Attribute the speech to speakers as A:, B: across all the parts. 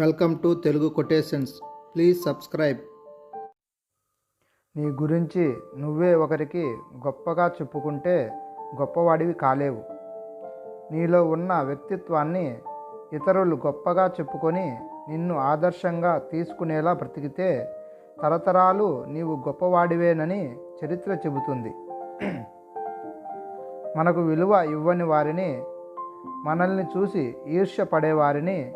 A: Welcome to Telugu quotations. Please subscribe.
B: నీ గురించి నువ్వే ఒకరికి గొప్పగా చెప్పుకుంటే గొప్పవాడివి కాలేవు. నీలో ఉన్న వ్యక్తిత్వాన్ని ఇతరులు గొప్పగా చెప్పుకొని నిన్ను ఆదర్శంగా తీసుకునేలా బ్రతికితే తరతరాలు నీవు గొప్పవాడివేనని చరిత్ర చెబుతుంది. మనకు విలువ ఇవ్వని వారిని మనల్ని చూసి ఈర్ష్య పడేవారిని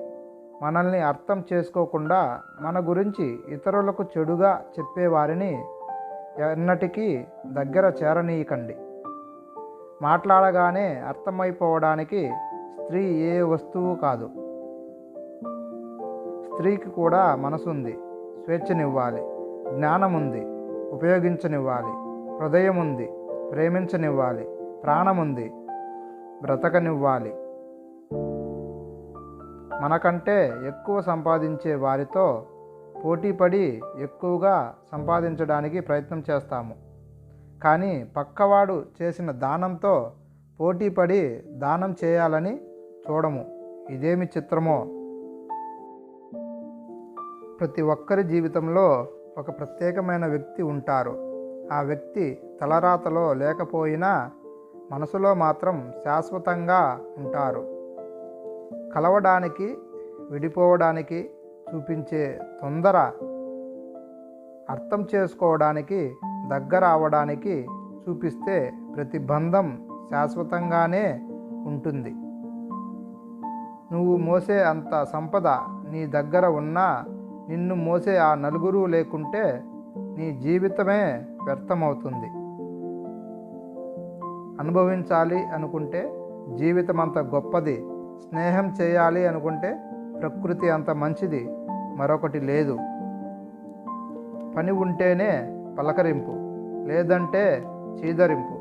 B: మనల్ని అర్థం చేసుకోకుండా మన గురించి ఇతరులకు చెడుగా చెప్పేవారిని ఎన్నటికీ దగ్గర చేరనీయకండి. మాట్లాడగానే అర్థమైపోవడానికి స్త్రీ ఏ వస్తువు కాదు. స్త్రీకి కూడా మనసుంది స్వేచ్ఛనివ్వాలి జ్ఞానం ఉంది ఉపయోగించనివ్వాలి హృదయం ఉంది ప్రేమించనివ్వాలి ప్రాణముంది బ్రతకనివ్వాలి. మనకంటే ఎక్కువ సంపాదించే వారితో పోటీపడి ఎక్కువగా సంపాదించడానికి ప్రయత్నం చేస్తాము. కానీ పక్కవాడు చేసిన దానంతో పోటీపడి దానం చేయాలని చూడము. ఇదేమి చిత్రమో? ప్రతి ఒక్కరి జీవితంలో ఒక ప్రత్యేకమైన వ్యక్తి ఉంటారు. ఆ వ్యక్తి తలరాతలో లేకపోయినా మనసులో మాత్రం శాశ్వతంగా ఉంటారు. కలవడానికి విడిపోవడానికి చూపించే తొందర అర్థం చేసుకోవడానికి దగ్గర అవడానికి చూపిస్తే ప్రతి బంధం శాశ్వతంగానే ఉంటుంది. నువ్వు మోసే అంత సంపద నీ దగ్గర ఉన్నా నిన్ను మోసే ఆ నలుగురు లేకుంటే నీ జీవితమే వ్యర్థమవుతుంది. అనుభవించాలి అనుకుంటే జీవితం అంత గొప్పది. స్నేహం చేయాలి అనుకుంటే ప్రకృతి అంత మంచిది మరొకటి లేదు. పని ఉంటేనే పలకరింపు లేదంటే చీదరింపు.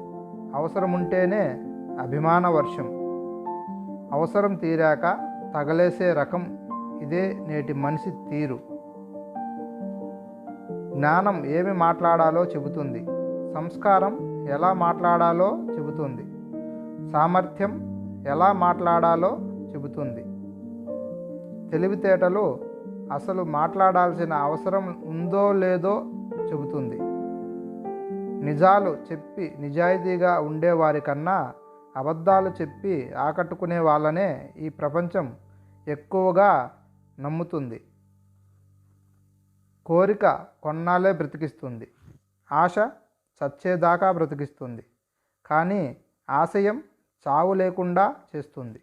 B: అవసరం ఉంటేనే అభిమాన వర్షం. అవసరం తీరాక తగలేసే రకం ఇదే నేటి మనిషి తీరు. జ్ఞానం ఏమి మాట్లాడాలో చెబుతుంది. సంస్కారం ఎలా మాట్లాడాలో చెబుతుంది. సామర్థ్యం ఎలా మాట్లాడాలో చెబుతుంది. తెలివితేటలు అసలు మాట్లాడాల్సిన అవసరం ఉందో లేదో చెబుతుంది. నిజాలు చెప్పి నిజాయితీగా ఉండేవారి కన్నా అబద్ధాలు చెప్పి ఆకట్టుకునే వాళ్ళనే ఈ ప్రపంచం ఎక్కువగా నమ్ముతుంది. కోరిక కొన్నాళ్ళే బ్రతికిస్తుంది. ఆశ చచ్చేదాకా బ్రతికిస్తుంది. కానీ ఆశయం చావు లేకుండా చేస్తుంది.